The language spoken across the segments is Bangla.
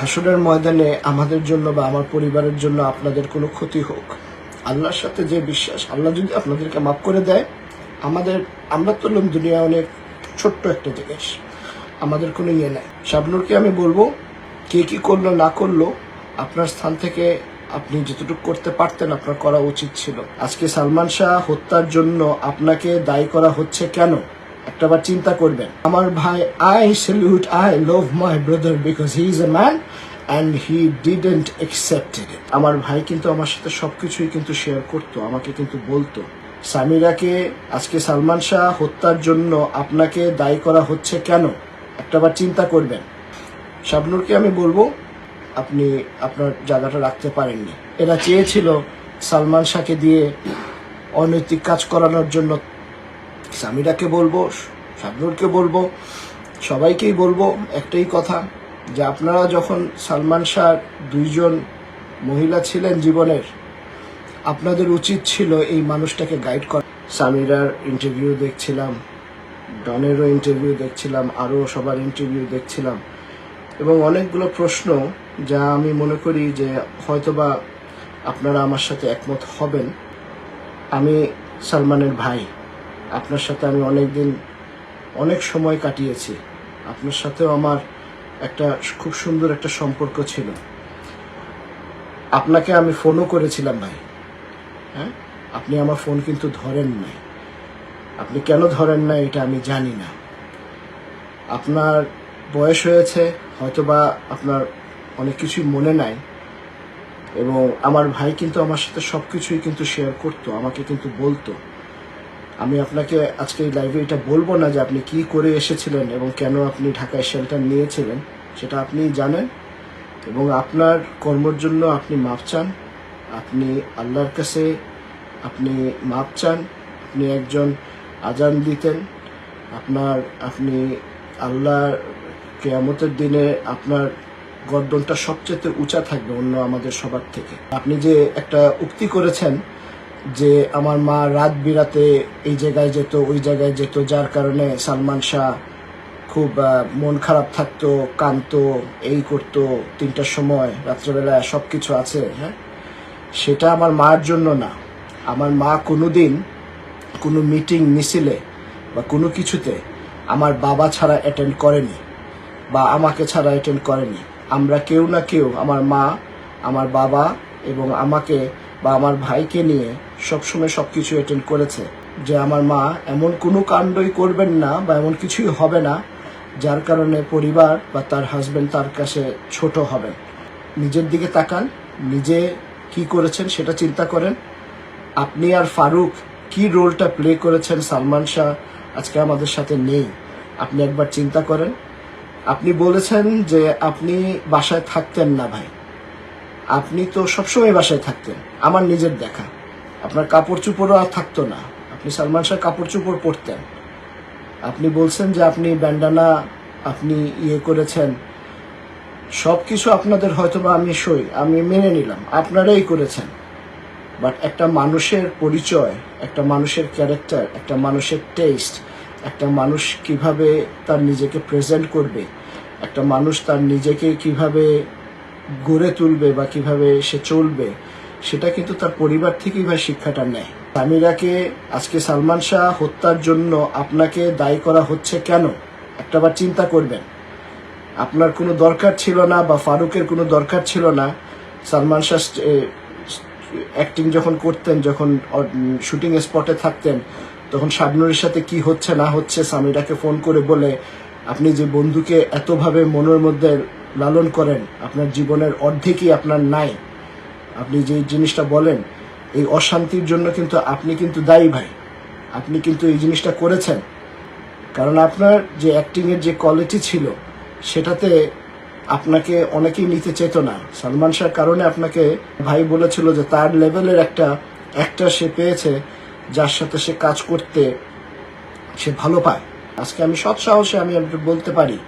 হাসুরের ময়দানে আমাদের জন্য বা আমার পরিবারের জন্য আপনাদের কোনো ক্ষতি হোক। আল্লাহর সাথে যে বিশ্বাস, আল্লাহ যদি আপনাদেরকে মাফ করে দেয়, আমাদের, আমরা তো দুনিয়া অনেক ছোট্ট একটা জিনিস। আমাদের কোনো ইয়ে নেই। শাবনুরকে আমি বলব, কে কী করল, না করল, আপনার স্থান থেকে আপনি যতটুকু করতে পারতেন আপনার করা উচিত ছিল। আজকে সালমান শাহ হত্যার জন্য আপনাকে দায়ী করা হচ্ছে কেন? একটাবার চিন্তা করবেন। আমার ভাই I salute I love my brother because he is a man and he didn't accepted it আমার ভাই কিন্তু আমার সাথে সব কিছুই কিন্তু শেয়ার করতো, আমাকে কিন্তু বলতো। সামিরাকে, আজকে সালমান শাহ হত্যার জন্য আপনাকে দায়ী করা হচ্ছে কেন? একটাবার চিন্তা করবেন। শাবনুরকে আমি বলব, আপনি আপনার জায়গাটা রাখতে পারেননি। এরা চেয়েছিল সালমান শাহকে দিয়ে অনৈতিক কাজ করানোর জন্য সামিরাকে বলব, শাবনুরকে বলব, সবাইকেই বলব একটাই কথা, যে আপনারা যখন সালমান শাহর দুইজন মহিলা ছিলেন জীবনের, আপনাদের উচিত ছিল এই মানুষটাকে গাইড করা। সামিরার ইন্টারভিউ দেখছিলাম, ডনেরও ইন্টারভিউ দেখছিলাম, আরও সবার ইন্টারভিউ দেখছিলাম, এবং অনেকগুলো প্রশ্ন যা আমি মনে করি যে হয়তোবা আপনারা আমার সাথে একমত হবেন। আমি সালমানের ভাই। আপনার সাথে আমি অনেক দিন অনেক সময় কাটিয়েছি। আপনার সাথেও আমার একটা খুব সুন্দর একটা সম্পর্ক ছিল। আপনাকে আমি ফোনও করেছিলাম ভাই। হ্যাঁ? আপনি আমার ফোন কিন্তু ধরেন নাই। আপনি কেন ধরেন না এটা আমি জানি না। আপনার বয়স হয়েছে, হয়তোবা আপনার অনেক কিছুই মনে নাই। এবং আমার ভাই কিন্তু আমার সাথে সব কিছুই কিন্তু শেয়ার করতো, আমাকে কিন্তু বলতো। আমি আপনাকে আজকে এই লাইভে এটা বলব না যে আপনি কি করে এসেছিলেন এবং কেন আপনি ঢাকায় শেল্টার নিয়েছিলেন, সেটা আপনি জানেন। এবং আপনার কর্মর জন্য আপনি মাপ চান। আপনি আল্লাহর কাছে আপনি মাপ চান। আপনি একজন আজান দিতেন। আপনার, আপনি আল্লাহর কেয়ামতের দিনে আপনার গর্দনটা সবচেয়ে উঁচা থাকবে অন্য আমাদের সবার থেকে। আপনি যে একটা উক্তি করেছেন যে আমার মা রাত বিরাতে এই জায়গায় যেত, ওই জায়গায় যেত, যার কারণে সালমান শাহ খুব মন খারাপ থাকতো কানতো এই করতো, তিনটার সময় রাত্রেবেলা সব কিছু আছে হ্যাঁ? সেটা আমার মার জন্য না। আমার মা কোনোদিন কোনো মিটিং, মিছিলে বা কোনো কিছুতে আমার বাবা ছাড়া অ্যাটেন্ড করেনি বা আমাকে ছাড়া অ্যাটেন্ড করেনি। আমরা কেউ না কেউ আমার মা, আমার বাবা এবং আমাকে বা আমার ভাইকে নিয়ে সবসময় সব কিছু অ্যাটেন্ড করেছে। যে আমার মা এমন কোনো কাণ্ডই করবেন না বা এমন কিছুই হবে না, যার কারণে পরিবার বা তার হাজবেন্ড তার কাছে ছোট হবেন নিজের দিকে তাকান, নিজে কি করেছেন সেটা চিন্তা করেন। আপনি আর ফারুক কি রোলটা প্লে করেছেন সালমান শাহ আজকে আমাদের সাথে নেই। আপনি একবার চিন্তা করেন। আপনি বলেছেন যে আপনি বাসায় থাকতেন না ভাই। আপনি তো সবসময় বাসায় থাকতেন, আমার নিজের দেখা। আপনার কাপড় চুপড়ও আর থাকতো না। আপনি সালমান শাহ কাপড় চুপড় পরতেন। আপনি বলছেন যে আপনি ব্যান্ডানা, আপনি ইয়ে করেছেন। সব কিছু আপনাদের হয়তোবা আমি সই, আমি মেনে নিলাম, আপনারাই করেছেন। বাট একটা মানুষের পরিচয়, একটা মানুষের ক্যারেক্টার, একটা মানুষের টেস্ট, একটা মানুষ কীভাবে তার নিজেকে প্রেজেন্ট করবে, একটা মানুষ তার নিজেকে কীভাবে গড়ে তুলবে বা কীভাবে সে চলবে, সেটা কিন্তু তার পরিবার থেকেই ভাই শিক্ষাটা নেয়। সামিরাকে আজকে সালমান শাহ হত্যার জন্য আপনাকে দায়ী করা হচ্ছে কেন? একটাবার চিন্তা করবেন। আপনার কোনো দরকার ছিল না বা ফারুকের কোনো দরকার ছিল না। সালমান শাহ অ্যাক্টিং যখন করতেন, যখন শুটিং স্পটে থাকতেন, তখন শাবনুরের সাথে কি হচ্ছে না হচ্ছে সামিরাকে ফোন করে বলে, আপনি যে বন্ধুকে এতভাবে মনের মধ্যে লালন করেন, আপনার জীবনের অর্ধেকই আপনার নাই। আপনি যে জিনিসটা বলেন, এই অশান্তির জন্য কিন্তু আপনি কিন্তু দায়ী ভাই। আপনি কিন্তু এই জিনিসটা করেছেন। কারণ আপনার যে অ্যাক্টিংয়ের যে কোয়ালিটি ছিল, সেটাতে আপনাকে অনেকেই নিতে চেত না। সালমান শাহর কারণে আপনাকে ভাই বলেছিল যে তার লেভেলের একটা অ্যাক্টার সে পেয়েছে, যার সাথে সে কাজ করতে সে ভালো পায়। আজকে আমি সৎ সাহসে আমি বলতে পারি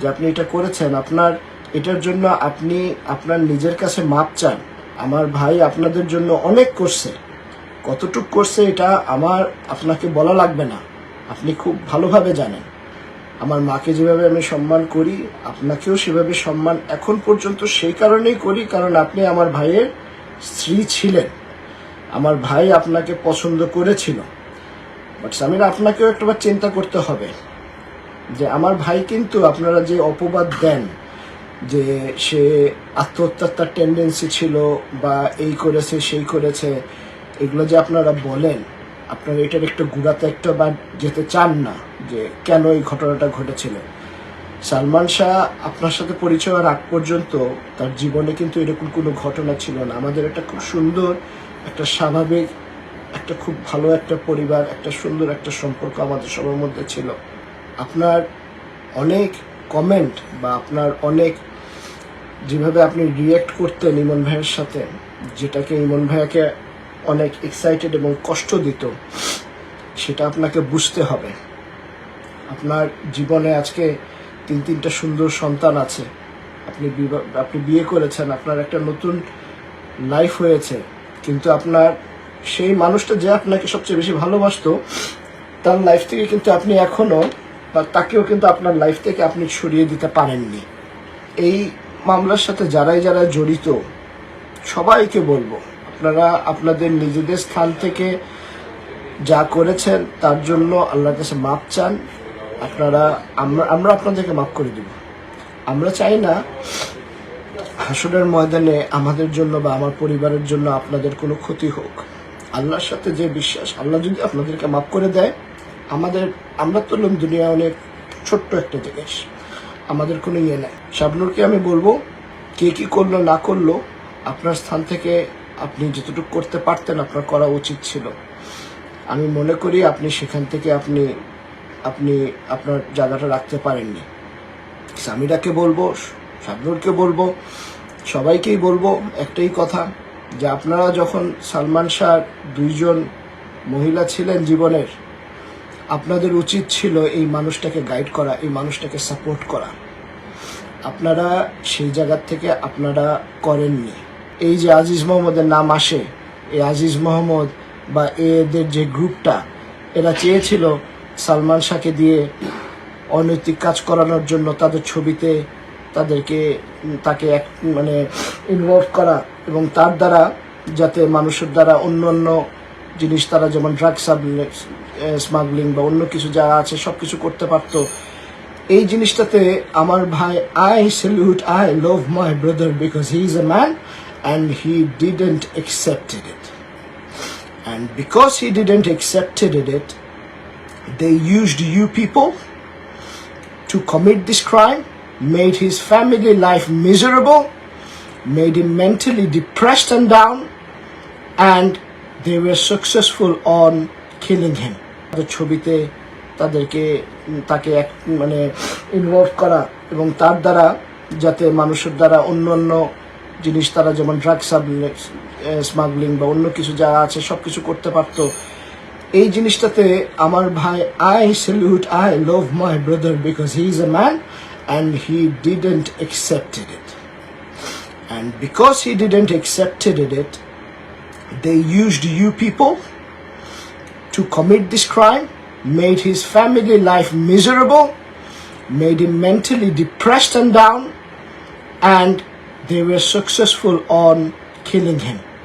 যে আপনি এটা করেছেন, আপনার, এটার জন্য আপনি, আপনার নিজের কাছে মাপ চান। আমার ভাই আপনাদের জন্য অনেক করছে। কতটুক করছে এটা আমার, আপনাকে বলা লাগবে না। আপনি খুব ভালোভাবে জানেন। আমার মাকে যেভাবে আমি সম্মান করি, আপনাকেও সেভাবে সম্মান এখন পর্যন্ত সেই কারণেই করি, কারণ আপনি আমার ভাইয়ের স্ত্রী ছিলেন। আমার ভাই আপনাকে পছন্দ করেছিল। বাট সামিরা, আপনাকেও একটাবার চিন্তা করতে হবে। যে আমার ভাই কিন্তু আপনারা যে অপবাদ দেন, যে সে আত্মহত্যার তার টেন্ডেন্সি ছিল বা এই করেছে, সেই করেছে, এগুলো যে আপনারা বলেন, আপনারা এটার একটু গুড়াতে একটা বা যেতে চান না, যে কেন এই ঘটনাটা ঘটেছিল? সালমান শাহ আপনার সাথে পরিচয় হওয়ার আগ পর্যন্ত তার জীবনে কিন্তু এরকম কোনো ঘটনা ছিল না। আমাদের একটা খুব সুন্দর, একটা স্বাভাবিক, একটা খুব ভালো একটা পরিবার, একটা সুন্দর একটা সম্পর্ক আমাদের সবার মধ্যে ছিল। আপনার অনেক কমেন্ট বা আপনার অনেক যেভাবে আপনি রিয়েক্ট করতেন ইমন ভাইয়ের সাথে, যেটাকে ইমন ভাইয়াকে অনেক এক্সাইটেড এবং কষ্ট দিত, সেটা আপনাকে বুঝতে হবে। আপনার জীবনে আজকে তিন তিনটা সুন্দর সন্তান আছে। আপনি আপনি বিয়ে করেছেন, আপনার একটা নতুন লাইফ হয়েছে, কিন্তু আপনার সেই মানুষটা যে আপনাকে সবচেয়ে বেশি ভালোবাসতো, তার লাইফ থেকে কিন্তু আপনি এখনও বা তাকেও কিন্তু আপনার লাইফ থেকে আপনি সরিয়ে দিতে পারেননি। এই মামলার সাথে যারাই যারা জড়িত, সবাইকে বলব, আপনারা আপনাদের নিজেদের স্থান থেকে যা করেছেন তার জন্য আল্লাহর কাছে মাপ চান। আপনারা, আমরা আমরা আপনাদেরকে মাফ করে দেব। আমরা চাই না হাসনের ময়দানে আমাদের জন্য বা আমার পরিবারের জন্য আপনাদের কোনো ক্ষতি হোক। আল্লাহর সাথে যে বিশ্বাস, আল্লাহ যদি আপনাদেরকে মাফ করে দেয় আমাদের, আমরা তো দুনিয়া অনেক ছোট্ট একটা জিনিস। আমাদের কোনো ইয়ে নাই। শাবনুরকে আমি বলব, কে কি করল, না করল, আপনার স্থান থেকে আপনি যতটুকু করতে পারতেন আপনার করা উচিত ছিল। আমি মনে করি আপনি সেখান থেকে আপনি আপনি আপনার জায়গাটা রাখতে পারেননি। সামিরাকে বলব, শাবনুরকে বলব, সবাইকেই বলব একটাই কথা, যে আপনারা যখন সালমান শাহ দুইজন মহিলা ছিলেন জীবনের আপনাদের উচিত ছিল এই মানুষটাকে গাইড করা, এই মানুষটাকে সাপোর্ট করা। আপনারা সেই জায়গার থেকে আপনারা করেননি। এই যে আজিজ মোহাম্মদের নাম আসে, এই আজিজ মোহাম্মদ বা এদের যে গ্রুপটা, এরা চেয়েছিল সালমান শাহকে দিয়ে অনৈতিক কাজ করানোর জন্য তাদের ছবিতে তাদেরকে, তাকে এক মানে ইনভলভ করা এবং তার দ্বারা যাতে মানুষের দ্বারা অন্য অন্য জিনিস, তারা যেমন ড্রাগ স্মাগলিং বা অন্য কিছু যা আছে সব কিছু করতে পারতো এই জিনিসটাতে আমার ভাই I salute I love my brother because he is a man and he didn't accepted it and because he didn't accepted it they used you people to commit this crime made his family life miserable made him mentally depressed and down and they were successful on killing him ছবিতে তাদেরকে, তাকে এক মানে ইনভলভ করা এবং তার দ্বারা যাতে মানুষের দ্বারা অন্য অন্য জিনিস তারা যেমন ড্রাগ স্মাগলিং বা অন্য কিছু যা আছে সব কিছু করতে পারতো। এই জিনিসটাতে আমার ভাই I salute I love my brother because he is a man and he didn't accepted it. And because he didn't accepted it, they used you people to commit this crime, made his family life miserable, made him mentally depressed and down, and they were successful on killing him.